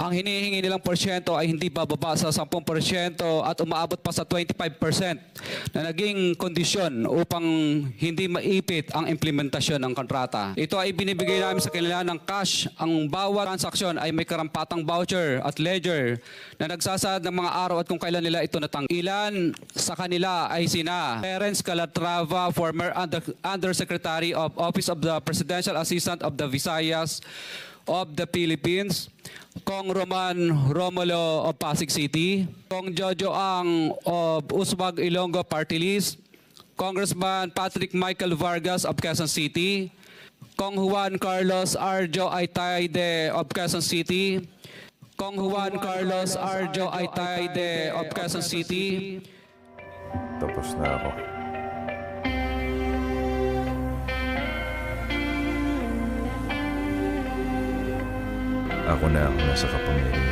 Ang hinihingi nilang porsyento ay hindi bababa sa 10% at umaabot pa sa 25% na naging kondisyon upang hindi maipit ang implementasyon ng kontrata. Ito ay binibigay namin sa kanila ng cash. Ang bawat transaksyon ay may karampatang voucher at ledger na nagsasaad ng mga araw at kung kailan nila ito natang. Ilan sa kanila ay sina Terence Calatrava, former under, Undersecretary of Office of the Presidential Assistant of the Visayas of the Philippines, Kong Roman Romulo of Pasig City, Kong Jojo Ang of Usmag Ilonggo Party List, Congressman Patrick Michael Vargas of Quezon City, Kong Juan Carlos Arjo Aitaide of Quezon City, Kong Juan Carlos Arjo Aitaide of Quezon City, Tapos na ako. Ako na ang nasa kapangyarihan.